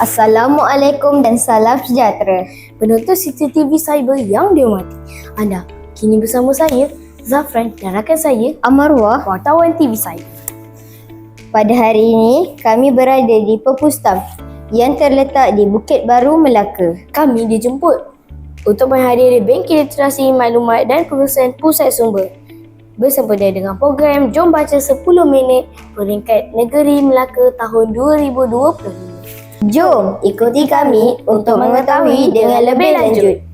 Assalamualaikum dan salam sejahtera. Penonton CCTV Cyber yang dihormati. Anda kini bersama saya, Zafran dan rakan saya, Amarwah, wartawan TV Cyber. pada hari ini kami berada di Perpustam yang terletak di Bukit Baru, Melaka. Kami dijemput untuk menghadiri Bengkel Literasi Maklumat dan Pengurusan Pusat Sumber bersempena dengan program Jom Baca 10 Minit Peringkat Negeri Melaka tahun 2025. Jom ikuti kami untuk mengetahui dengan lebih lanjut.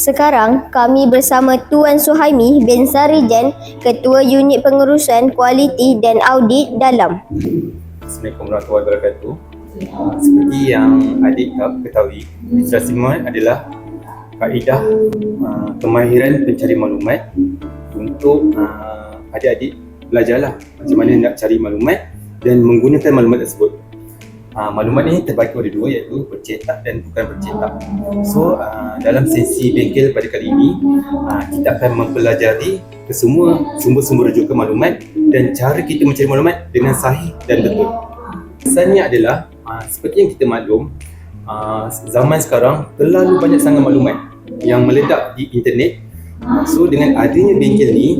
Sekarang kami bersama Tuan Suhaimi bin Sarijan, Ketua Unit Pengurusan Kualiti dan Audit Dalam. Assalamualaikum warahmatullahi wabarakatuh. Uh, seperti yang adik ketahui, maklumat adalah kaedah uh, kemahiran pencari maklumat untuk uh, adik-adik belajarlah macam mana nak cari maklumat dan menggunakan maklumat tersebut. Uh, maklumat ini terbagi ada dua iaitu bercetak dan bukan bercetak. So uh, dalam sesi bengkel pada kali ini uh, kita akan mempelajari kesemua sumber-sumber rujukan maklumat dan cara kita mencari maklumat dengan sahih dan betul. Kesannya adalah uh, seperti yang kita maklum uh, zaman sekarang terlalu banyak sangat maklumat yang meledak di internet. Uh, so dengan adanya bengkel ni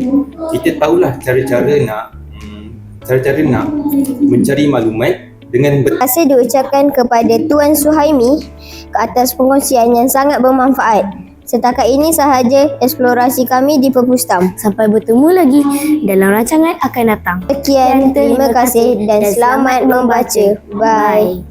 kita tahulah cara-cara nak um, cara-cara nak mencari maklumat dengan betul. Terima kasih diucapkan kepada Tuan Suhaimi ke atas pengkongsian yang sangat bermanfaat. Setakat ini sahaja eksplorasi kami di Perpustam. Sampai bertemu lagi dalam rancangan akan datang. Sekian, terima kasih dan selamat membaca. Bye.